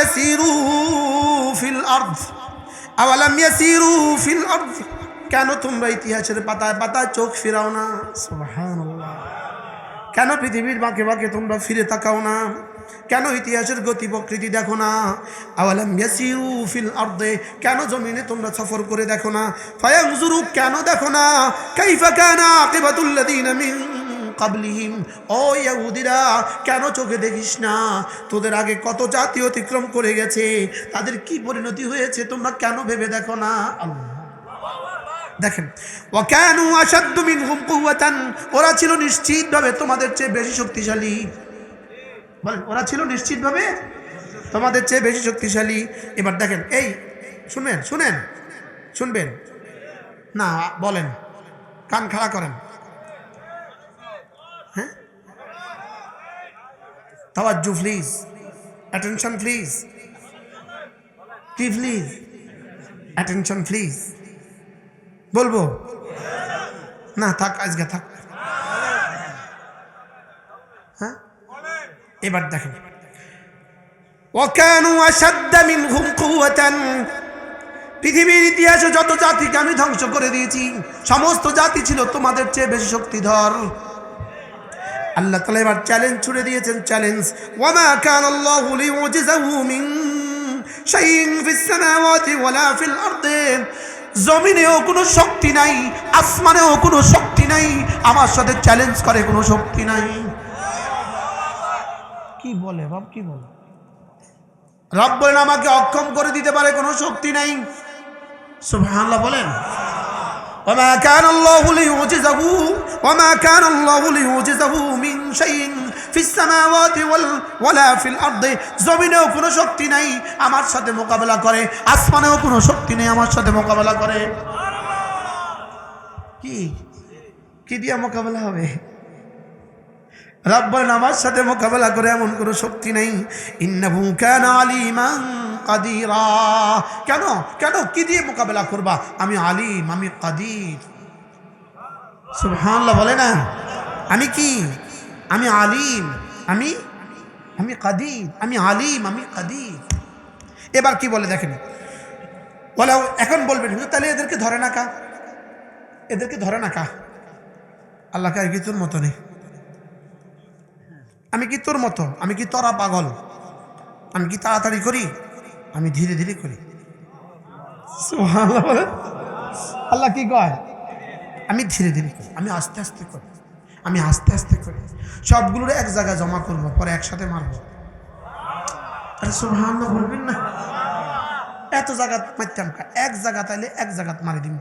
ইয়াসিরু feel feel আরদ? কেন তোমরা ইতিহাসের পাতায় পাতায় চোখ ফিরাও না? কেন পৃথিবীর বাঁকে বাঁকে তোমরা ফিরে তাকাও না? কেন ইতিহাসের গতি প্রকৃতি দেখো না? আওয়ালাম ইয়াসিরু ফিল আরদে? কেন জমিনে তোমরা সফর করে দেখো না? ফায়ানজুরু কেন দেখো না? কাইফা কানা আকিবাতুল লাযিনা মিন কাবলিহিম, ও ইহুদিরা কেন চোখে দেখিস না? তোদের আগে কত জাতি অতিক্রম করে গেছে, তাদের কি পরিণতি হয়েছে তোমরা কেন ভেবে দেখো না? আল্লাহ। দেখেন ওয়াকানু আসাদ্দু মিনহুম কুওয়াতান ওরা ছিল নিশ্চিতভাবে তোমাদের চেয়ে বেশি শক্তিশালী। বলেন, ওরা ছিল নিশ্চিতভাবে তোমাদের চেয়ে বেশি শক্তিশালী। এবার দেখেন, এই, শুনবেন, শুনেন, শুনবেন। না, বলেন, কান খাড়া করেন। হ্যাঁ? তাওয়াজ্জু প্লিজ অ্যাটেনশন প্লিজ কি প্লিজ অ্যাটেনশন প্লিজ বলব? না, থাক, আজকে থাক। হ্যাঁ? এবার দেখেন। ওয়াকানু আসাদ্দা মিনহুম কুওয়াতান। পৃথিবীর ইতিহাসে যত জাতিকে আমি ধ্বংস করে দিয়েছি, সমস্ত জাতি ছিল তোমাদের চেয়ে বেশি শক্তিধর। আল্লাহ তালা এবার চ্যালেঞ্জ ছুড়ে দিয়েছেন চ্যালেঞ্জ ওয়ামা কান আল্লাহু মিন জমিনেও কোনো শক্তি নাই, আসমানেও কোনো শক্তি নাই, আমার সাথে চ্যালেঞ্জ করে কোনো শক্তি নাই। কি বলে, রব কি বলে? রব বলেন, আমাকে অক্ষম করে দিতে পারে কোনো শক্তি নাই। সুবহানাল্লাহ বলেন। وما كان الله ليعجزه وما كان الله ليعجزه من شيء في السماوات وال ولا في الارض জমিনেও কোনো শক্তি নাই আমার সাথে মোকাবেলা করে আসমানেও কোনো শক্তি নেই আমার সাথে মোকাবেলা করে কি কি দিয়ে মোকাবেলা হবে রব্বান আমার সাথে মোকাবেলা করে এমন কোনো শক্তি নেই ইন্নাহু কানা আলিমান কাদিরা। কেন? কেন? কি দিয়ে মোকাবেলা করবা? আমি আলিম, আমি কাদির। সুবহানাল্লাহ বলে না? আমি কি? আমি আলিম, আমি আমি কাদির, আমি আলিম, আমি কাদির। এবার কি বলে দেখেন? বলে এখন বলবেন তাহলে এদেরকে ধরে না কা? এদেরকে ধরে না কা? আল্লাহ কার কি তোর মতো নেই? আমি কি তোর মতো? আমি কি তোরা পাগল? আমি কি তাড়াতাড়ি করি? আমি ধীরে ধীরে করি। আল্লাহ কি কয়? আমি ধীরে ধীরে করি, আমি আস্তে আস্তে করি, আমি আস্তে আস্তে করি। সবগুলোর এক জায়গায় জমা করব, পরে একসাথে মারবো। আরে সুবহানাল্লাহ বলবেন না। এত জায়গা মারতাম এক জায়গা তাইলে এক জায়গা মারি দিব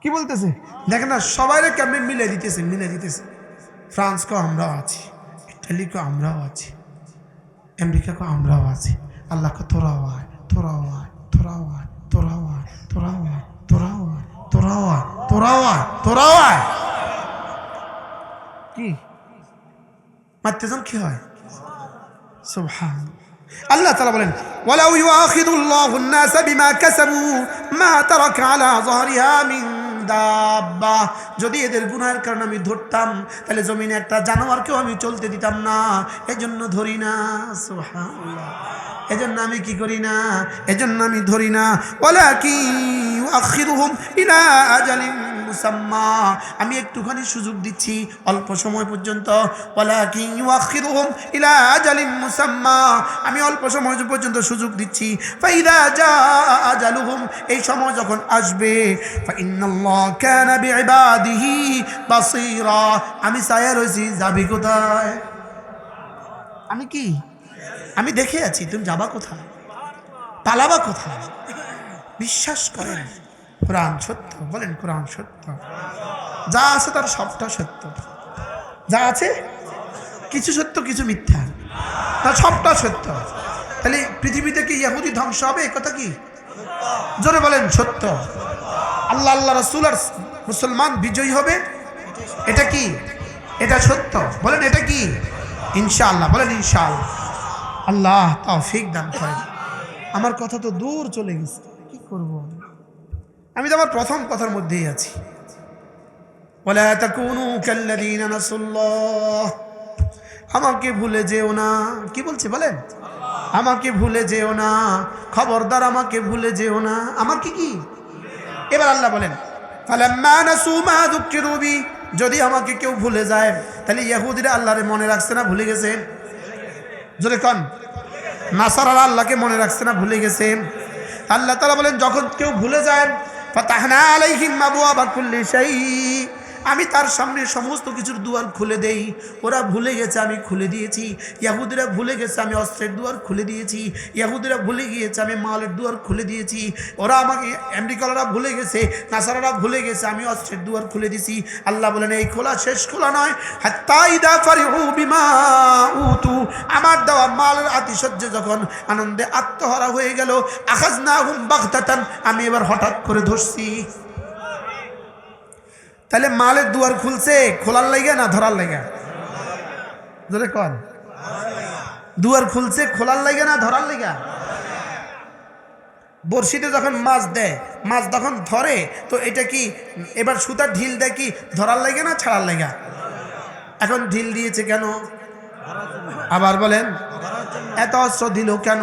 কি বলতেছে? দেখেন না সবাই কেমন মিলে দিতেছে মিলে দিতেছে। ফ্রান্সকো আমরাও আছি ইটালিকে আমরাও আছি আমেরিকাকে আমরাও আছি। আল্লাহকে তোরাও আয় তোরাও আয় তোরাও আয় তোরাও আয় তোরাও আয় তোরাও আয় তোরাও আয় তোরাও আয় তোরাও আয় কি মারতেছেন কি হয় সুবহান আল্লাহ তাআলা বলেন ওয়ালাউ ইউআখিদুল্লাহু الناس বিমা কাসাবু মা তারাকা আলা যাহরিহা মিন দাব্বা। যদি এদের গুনার কারণে আমি ধরতাম, তাহলে জমিনে একটা জানোয়ারকেও আমি চলতে দিতাম না। এজন্য ধরি না এজন্য আমি কি করি না? এজন্য আমি ধরি না। ওয়ালাকি ইউআখিরুহুম ইলা আজালিন মুসাম্মা, আমি একটুখানি সুযোগ দিচ্ছি, অল্প সময় পর্যন্ত। ইলা মুসাম্মা, আমি অল্প সময় পর্যন্ত সুযোগ দিচ্ছি। আজালুহুম, এই সময় যখন আসবে আমি সায়া রয়েছি, যাবি কোথায়? আমি কি? আমি দেখে আছি, তুমি যাবা কোথায়? পালাবা কোথায়? বিশ্বাস করেন। কোরআন সত্য, বলেন কোরআন সত্য। যা আছে তার সবটা সত্য। যা আছে, কিছু সত্য, কিছু মিথ্যা। তার সবটা সত্য। তাহলে পৃথিবীতে কি ইয়াহুদি ধ্বংস হবে? কথা কি? জোরে বলেন, সত্য। আল্লাহ আল্লাহ রসুল আর মুসলমান বিজয়ী হবে? এটা কি? এটা সত্য। বলেন, এটা কি? ইনশাআল্লাহ, বলেন ইনশাআল্লাহ। আল্লাহ তৌফিক দান করেন। আমার কথা তো দূর চলে গেছে। কি করব আমি তো আমার প্রথম কথার মধ্যেই আছি। আমাকে ভুলে যেও না। কি বলছি বলেন? আমাকে ভুলে যেও না। খবরদার আমাকে ভুলে যেও না। আমার কি কি? এবার আল্লাহ বলেন যদি আমাকে কেউ ভুলে যায়, তাহলে ইয়াহুদিরা আল্লাহরে মনে রাখছে না, ভুলে গেছে। যদি কন। নাসার আল্লাহকে মনে রাখছে না, ভুলে গেছে। আল্লাহ তালা বলেন, যখন কেউ ভুলে যায় فتحنا عليهم أبواب كل شيء. আমি তার সামনে সমস্ত কিছুর দুয়ার খুলে দেই। ওরা ভুলে গেছে আমি খুলে দিয়েছি। ইয়াহুদিরা ভুলে গেছে আমি অস্ত্রের দুয়ার খুলে দিয়েছি। ইয়াহুদিরা ভুলে গিয়েছে আমি মালের দুয়ার খুলে দিয়েছি। ওরা আমাকে, আমেরিকানরা ভুলে গেছে, নাসারারা ভুলে গেছে আমি অস্ত্রের দুয়ার খুলে দিয়েছি। আল্লাহ বলেন, এই খোলা শেষ খোলা নয়। আমার দেওয়া মালের আতিশয্যে যখন আনন্দে আত্মহারা হয়ে গেল আকাশ না হুম বাগতাতান। আমি এবার হঠাৎ করে ধরছি। তাহলে মালের দুয়ার খুলছে, খোলার লাইগা না ধরার লাইগা? ধরে কন। দুয়ার খুলছে, খোলার লাইগা না ধরার লাইগা? বড়শিতে যখন মাছ দেয়, মাছ যখন ধরে, তো এটা কি এবার সুতার ঢিল দেয় কি ধরার লাগে না ছাড়ার লাগা এখন ঢিল দিয়েছে কেন? আবার বলেন, এত অস্ত্র দিল কেন?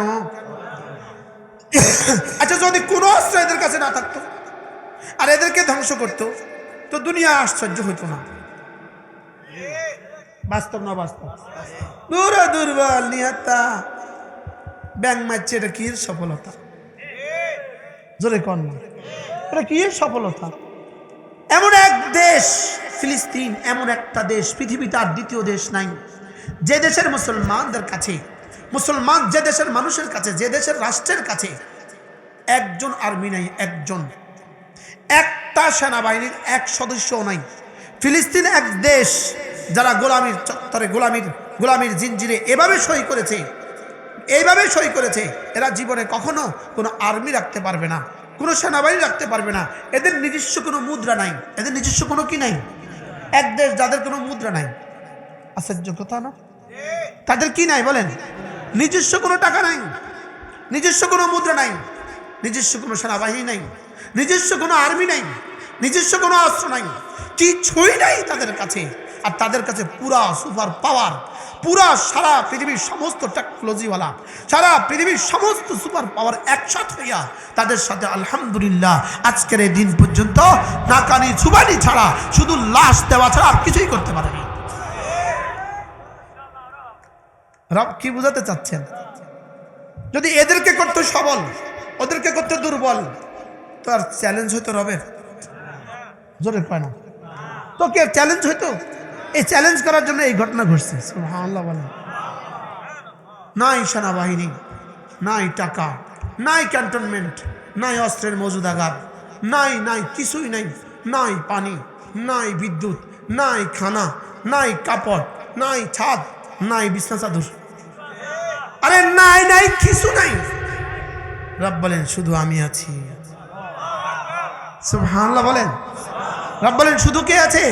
আচ্ছা যদি কোনো অস্ত্র এদের কাছে না থাকতো, আর এদেরকে ধ্বংস করতো তো দুনিয়া আশ্চর্য হইতো না। বাস্তব না বাস্তব? দূর দুর্বল নিহত্তা ব্যাং মারছে, এটা কি সফলতা? জোরে কন এটা কি সফলতা? এমন এক দেশ, ফিলিস্তিন, এমন একটা দেশ, পৃথিবীতে আর দ্বিতীয় দেশ নাই। যে দেশের মুসলমানদের কাছে, মুসলমান যে দেশের মানুষের কাছে, যে দেশের রাষ্ট্রের কাছে, একজন আর্মি নাই, একজন। একটা সেনাবাহিনীর এক সদস্যও নাই। ফিলিস্তিন এক দেশ যারা গোলামির চত্বরে, গোলামির গোলামির জিঞ্জিরে এভাবে সই করেছে, এইভাবে সই করেছে, এরা জীবনে কখনো কোনো আর্মি রাখতে পারবে না, কোনো সেনাবাহিনী রাখতে পারবে না। এদের নিজস্ব কোনো মুদ্রা নাই, এদের নিজস্ব কোনো কি নাই? এক দেশ যাদের কোনো মুদ্রা নাই। আশ্চর্য কথা না? তাদের কি নাই বলেন? নিজস্ব কোনো টাকা নাই, নিজস্ব কোনো মুদ্রা নাই, নিজস্ব কোনো সেনাবাহিনী নাই। নিজস্ব কোনো আর্মি নাই, নিজস্ব কোনো অস্ত্র নাই, কিছুই নাই তাদের কাছে। আর তাদের কাছে পুরা সুপার পাওয়ার পুরা সারা পৃথিবীর সমস্ত টেকনোলজিওয়ালা সারা পৃথিবীর সমস্ত সুপার পাওয়ার একসাথ হইয়া তাদের সাথে আলহামদুলিল্লাহ আজকের এই দিন পর্যন্ত নাকানি সুবানি ছাড়া, শুধু লাশ দেওয়া ছাড়া আর কিছুই করতে পারেনি রব কি বুঝাতে চাচ্ছেন? যদি এদেরকে করতে সবল, ওদেরকে করতে দুর্বল তো আর চ্যালেঞ্জ হইতো রবের জোরে পায় না। তো কে চ্যালেঞ্জ হইতো এই চ্যালেঞ্জ করার জন্য এই ঘটনা ঘটছে। বলেন। নাই সেনাবাহিনী নাই টাকা নাই ক্যান্টনমেন্ট নাই অস্ত্রের মজুদাগার নাই নাই কিছুই নাই। নাই পানি নাই বিদ্যুৎ নাই খানা নাই কাপড় নাই ছাদ নাই বিছনা চাদর। আরে নাই নাই কিছু নাই। রব বলেন শুধু আমি আছি। সুবহানাল্লাহ বলেন। রব বলেন, শুধু কে আছে?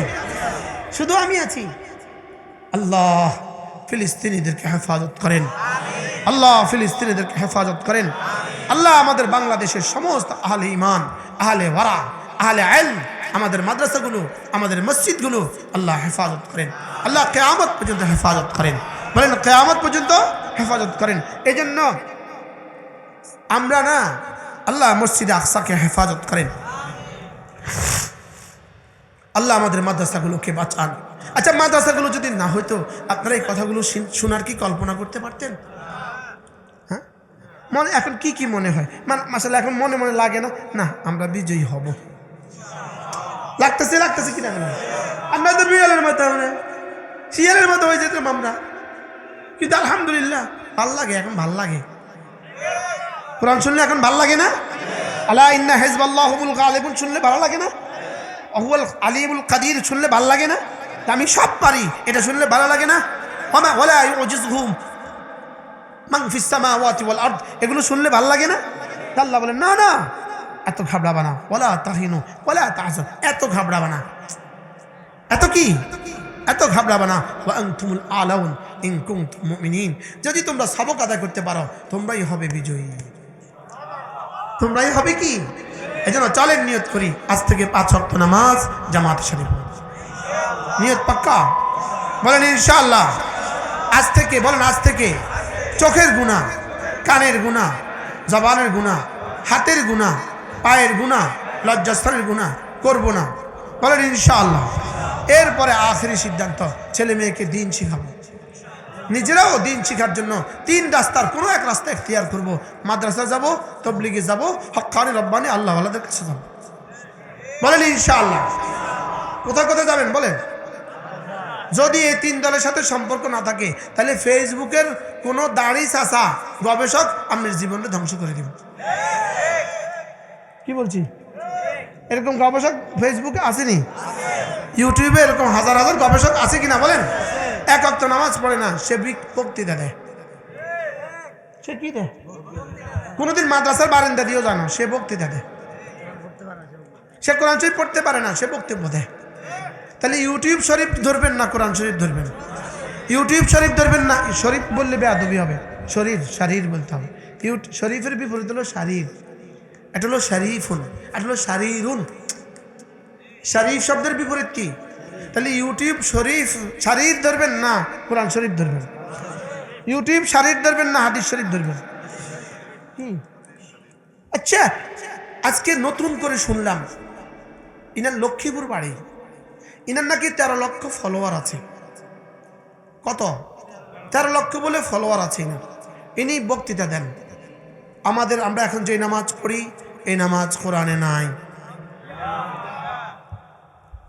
শুধু আমি আছি। আল্লাহ ফিলিস্তিনিদেরকে হেফাজত করেন। আল্লাহ ফিলিস্তিনিদেরকে হেফাজত করেন। আল্লাহ আমাদের বাংলাদেশের সমস্ত আহলে ইমান আহলে ওয়ারা, আহলে আইল, আমাদের মাদ্রাসাগুলো, আমাদের মসজিদগুলো আল্লাহ হেফাজত করেন। আল্লাহ কেয়ামত পর্যন্ত হেফাজত করেন। বলেন, কেয়ামত পর্যন্ত হেফাজত করেন। এই জন্য আমরা না, আল্লাহ মসজিদে আকসাকে হেফাজত করেন। আল্লাহ আমাদের মাদ্রাসাগুলোকে বাঁচান। আচ্ছা মাদ্রাসাগুলো যদি না হইতো, আপনারা এই কথাগুলো শোনার কি কল্পনা করতে পারতেন? হ্যাঁ? মনে এখন কি কি মনে হয়? মানে মাসাল্লাহ এখন মনে মনে লাগে না? না, আমরা বিজয়ী হব। লাগতেছে লাগতেছে কিনা কেন আমরা তো বিড়ালের মতো, আমরা শিয়ালের মতো হয়ে যেতাম আমরা। কিন্তু আলহামদুলিল্লাহ, ভালো লাগে, এখন ভালো লাগে। কোরআন শুনলে এখন ভালো লাগে না? আল্লাহ ইন্না হেজবাল্লাহ গালেবুল শুনলে ভালো লাগে না? অহুয়াল আলিমুল কাদির শুনলে ভালো লাগে না? আমি সব পারি, এটা শুনলে ভালো লাগে না? এগুলো শুনলে ভালো লাগে না? আল্লাহ বলেন, না না, এত ঘাবড়াবা না, ওলা তাহিনু, ওলা তাহসান এত ঘাবড়াবা না। এত কি? এত ঘাবড়াবা না। তুমুল আলাউন কুনতুম মুমিনিন। যদি তোমরা সবক আদায় করতে পারো, তোমরাই হবে বিজয়ী। তোমরাই হবে কি? এই জন্য চলেন নিয়ত করি, আজ থেকে পাঁচ শক্ত নামাজ জামাত শরীফ নিয়ত পাক্কা? বলেন ইনশাআল্লাহ। আজ থেকে, বলেন আজ থেকে, চোখের গুণা কানের গুণা জবানের গুণা হাতের গুণা পায়ের গুণা লজ্জাস্থানের গুণা করব না। বলেন ইনশাআল্লাহ। এরপরে আখেরি সিদ্ধান্ত, ছেলে মেয়েকে দিন শিখাবো। নিজেরাও দিন শিখার জন্য তিন রাস্তার কোনো এক রাস্তা এখতিয়ার করব। মাদ্রাসা যাব, তবলিগে যাব, হকানি রব্বানি আল্লাহ আল্লাহদের কাছে যাব। বলেন, ইনশাআল্লাহ। কোথায় কোথায় যাবেন, বলেন? যদি এই তিন দলের সাথে সম্পর্ক না থাকে, তাহলে ফেসবুকের কোনো দাড়ি চাষা গবেষক আপনার জীবনটা ধ্বংস করে দিব। কি বলছি? এরকম গবেষক ফেসবুকে আসেনি? ইউটিউবে এরকম হাজার হাজার গবেষক আছে কিনা, বলেন? এক অক্ত নামাজ পড়ে না, সে বিক- বক্তৃতা দেয়। সে কি দেয়? কোনোদিন মাদ্রাসার বারান্দা দিয়েও জানো সে বক্তৃতা দেয়। সে কোরআন শরীফ পড়তে পারে না, সে বক্তব্য দেয়। তাহলে ইউটিউব শরীফ ধরবেন না, কোরআন শরীফ ধরবেন? ইউটিউব শরীফ ধরবেন না শরীফ বললে বেয়াদবি হবে। শরীর, শারীর বলতে হবে। শরীফের বিপরীত হলো শারীর। এটা হলো শারীফ শারিফুন, এটা হলো শারীরুন। শারীফ শব্দের বিপরীত কি? তাহলে ইউটিউব শরীফ শারীর ধরবেন না, কোরআন শরীফ ধরবেন। ইউটিউব শারীর ধরবেন না, হাদিস শরীফ ধরবেন। আচ্ছা আজকে নতুন করে শুনলাম, ইনার লক্ষ্মীপুর বাড়ি। ইনার নাকি তেরো লক্ষ ফলোয়ার আছে। কত? তেরো লক্ষ বলে ফলোয়ার আছে ইনার। ইনি বক্তৃতা দেন। আমাদের, আমরা এখন যে নামাজ পড়ি, এই নামাজ কোরআনে নাই।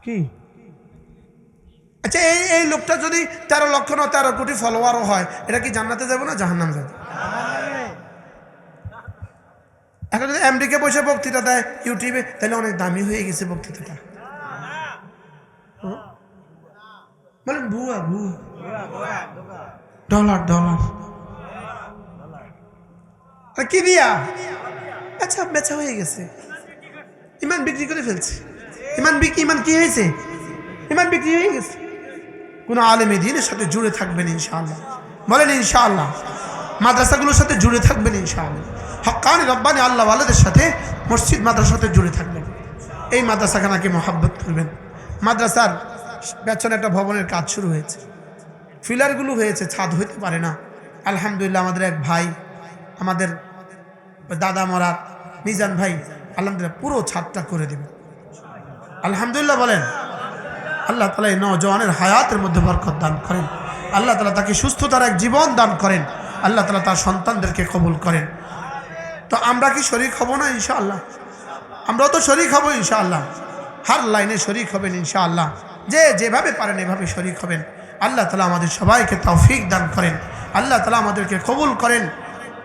কি? আচ্ছা এই এই লোকটা যদি তেরো লক্ষ না তেরো কোটি ফলোয়ারও হয়, এটা কি জান্নাতে যাবে না জাহান্নাম যাবে? এখন যদি আমেরিকা বসে বক্তৃতা দেয় ইউটিউবে, তাহলে অনেক দামি হয়ে গেছে বক্তৃতাটা? বলেন, ভুয়া ভুয়া। Dollar dollar. কি দিয়া? আচ্ছা বেচা হয়ে গেছে। ইমান বিক্রি করে ফেলছে। ইমান বিক্রি ইমান কি হয়েছে? ইমান বিক্রি হয়ে গেছে। কোনো আলেমী দিনের সাথে জুড়ে থাকবেন ইনশাআল্লাহ। বলেন ইনশাআল্লাহ, মাদ্রাসাগুলোর সাথে জুড়ে থাকবেন ইনশাআল্লাহ। হকানি রব্বানি আল্লাহ আল্লাহদের সাথে মসজিদ মাদ্রাসার সাথে জুড়ে থাকবেন। এই মাদ্রাসাখানাকে মহাব্বত করবেন। মাদ্রাসার পেছনে একটা ভবনের কাজ শুরু হয়েছে। ফিলারগুলো হয়েছে, ছাদ হইতে পারে না। আলহামদুলিল্লাহ আমাদের এক ভাই, আমাদের দাদা মরার মিজান ভাই, আলহামদুলিল্লাহ পুরো ছাদটা করে দেবে আলহামদুলিল্লাহ বলেন আল্লাহ তালা এই নজওয়ানের হায়াতের মধ্যে বরকত দান করেন। আল্লাহ তালা তাকে সুস্থতার এক জীবন দান করেন। আল্লাহ তালা তার সন্তানদেরকে কবুল করেন। তো আমরা কি শরিক হব না ইনশাআল্লাহ? আমরাও তো শরিক হব ইনশাআল্লাহ। হার লাইনে শরিক হবেন ইনশাআল্লাহ। যে যেভাবে পারেন এভাবে শরিক হবেন। আল্লাহ তালা আমাদের সবাইকে তৌফিক দান করেন। আল্লাহ তালা আমাদেরকে কবুল করেন।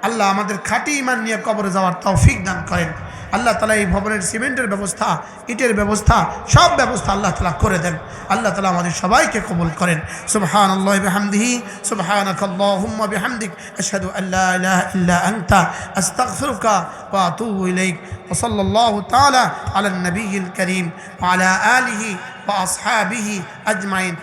আল্লাহ আমাদের খাঁটি ইমান নিয়ে কবরে যাওয়ার তৌফিক দান করেন। আল্লাহ তালা এই ভবনের সিমেন্টের ব্যবস্থা, ইটের ব্যবস্থা, সব ব্যবস্থা আল্লাহ তালা করে দেন। আল্লাহ তালা আমাদের সবাইকে কবুল করেন। সুবহান আল্লাহ বিহামদিহি সুবহানাক আল্লাহুম্মা বিহামদিক, আশহাদু আলা নবিয়িল আলা আলিহি আজমাইন।